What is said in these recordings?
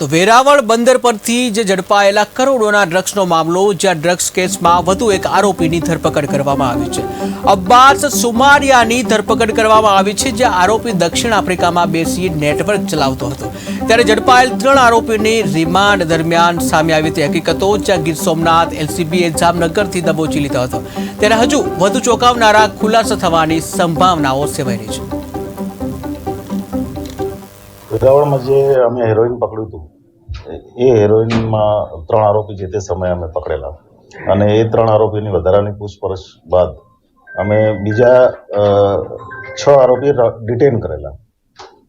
તો વેરાવળ બંદર પરથી જે ઝડપાયેલા કરોડોના ડ્રગ્સનો મામલો, જ્યાં ડ્રગ્સ કેસમાં વધુ એક આરોપીની ધરપકડ કરવામાં આવી છે. અબ્બાસ સુમારિયાની ધરપકડ કરવામાં આવી છે જે આરોપી દક્ષિણ આફ્રિકામાં બેસી નેટવર્ક ચલાવતો હતો. ત્યારે ઝડપાયેલ ત્રણ આરોપીની રિમાન્ડ દરમિયાન સામે આવી હતી હકીકતો, જ્યાં ગીર સોમનાથ એલસીબીએ જામનગરથી દબોચી લીધો હતો. ત્યારે હજુ વધુ ચોંકાવનારા ખુલાસા થવાની સંભાવનાઓ સેવાઈ રહી છે. વેરાવળમાં જે અમે હેરોઈન પકડ્યું હતું, એ હેરોઈનમાં ત્રણ આરોપી જે તે સમયે અમે પકડેલા. અને એ ત્રણ આરોપીની વધારાની પૂછપરછ બાદ અમે બીજા છ આરોપી ડિટેન કરેલા.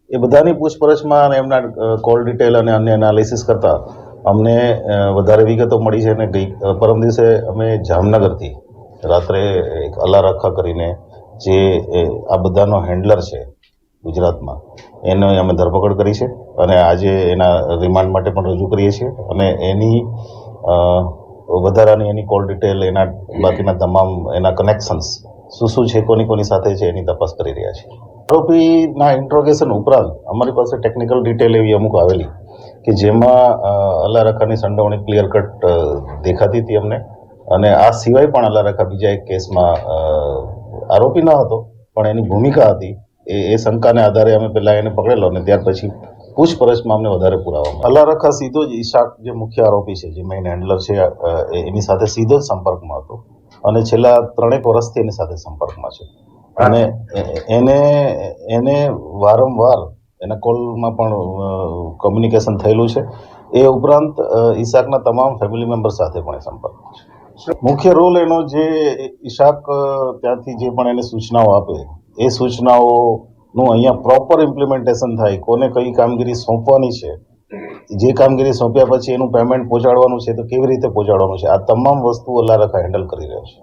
એ બધાની પૂછપરછમાં અને એમના કોલ ડિટેલ અને અન્ય એનાલિસિસ કરતા અમને વધારે વિગતો મળી છે અને ગઈ પરમ દિવસે અમે જામનગરથી રાત્રે એક અલ્લા રખા કરીને જે આ બધાનો હેન્ડલર છે ગુજરાતમાં. એને અમે ધરપકડ કરી છે અને આજે એના રિમાન્ડ માટે પણ રજૂ કરીએ છીએ અને એની વધારાની એની કોલ ડિટેલ, એના બાકીના તમામ એના કનેક્શન્સ શું શું છે, કોની કોની સાથે છે એની તપાસ કરી રહ્યા છે આરોપીના ઇન્ટ્રોગેશન ઉપરાંત અમારી પાસે ટેકનિકલ ડિટેલ એવી અમુક આવેલી કે જેમાં અલારખાની સંડોવણી ક્લિયર કટ દેખાતી હતી અમને અને આ સિવાય પણ અલ્લા રખા બીજા એક કેસમાં આરોપી ન હતો પણ એની ભૂમિકા હતી એ એ શંકાને આધારે અમે પહેલાં એને પકડેલો અને ત્યાર પછી પૂછપરછમાં અમને વધારે પુરાવા મળ્યા. અલ્લા રખા સીધો જ ઈશાક જે મુખ્ય આરોપી છે, જે મેઇન હેન્ડલર છે એની સાથે સીધો જ સંપર્કમાં હતો. અને છેલ્લા ત્રણેક વર્ષથી એની સાથે સંપર્કમાં છે. અને એને એને વારંવાર એના કોલમાં પણ કોમ્યુનિકેશન થયેલું છે. એ ઉપરાંત ઈશાકના તમામ ફેમિલી મેમ્બર સાથે પણ એ સંપર્કમાં છે. મુખ્ય રોલ એનો જે ઈશાક ત્યાંથી જે પણ એને સૂચનાઓ આપે એ સૂચનાઓનું અહીંયા પ્રોપર ઇમ્પ્લિમેન્ટેશન થાય, કોને કઈ કામગીરી સોંપવાની છે, જે કામગીરી સોંપ્યા પછી એનું પેમેન્ટ પહોંચાડવાનું છે, તો કેવી રીતે પહોંચાડવાનું છે? આ તમામ વસ્તુ અલ્લા હેન્ડલ કરી રહ્યો છે.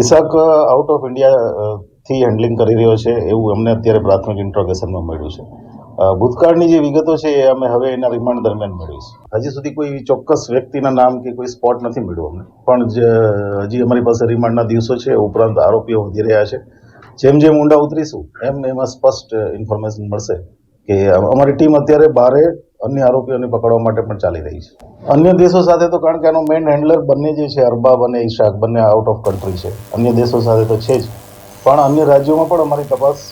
ઈસાક આઉટ ઓફ ઇન્ડિયાથી હેન્ડલિંગ કરી રહ્યો છે, એવું અમને અત્યારે પ્રાથમિક ઇન્ટ્રોગેશનમાં મળ્યું છે. ભૂતકાળની જે વિગતો છે, એ અમે હવે એના રિમાન્ડ દરમિયાન મેળવીશું. હજી સુધી કોઈ ચોક્કસ વ્યક્તિના નામ કે કોઈ સ્પોટ નથી મળ્યું અમને. પણ હજી અમારી પાસે રિમાન્ડના દિવસો છે, ઉપરાંત આરોપીઓ વધી રહ્યા છે. જેમ જેમ ઊંડા ઉતરીશું, એમ એમાં સ્પષ્ટ ઇન્ફોર્મેશન મળશે કે અમારી ટીમ અત્યારે બારે અન્ય આરોપીઓને પકડવા માટે પણ ચાલી રહી છે. અન્ય દેશો સાથે તો કારણ કે આનો મેઇન હેન્ડલર બંને જે છે, અરબાબ અને ઈશાક, બંને આઉટ ઓફ કન્ટ્રી છે. અન્ય દેશો સાથે તો છે જ. પણ અન્ય રાજ્યોમાં પણ અમારી તપાસ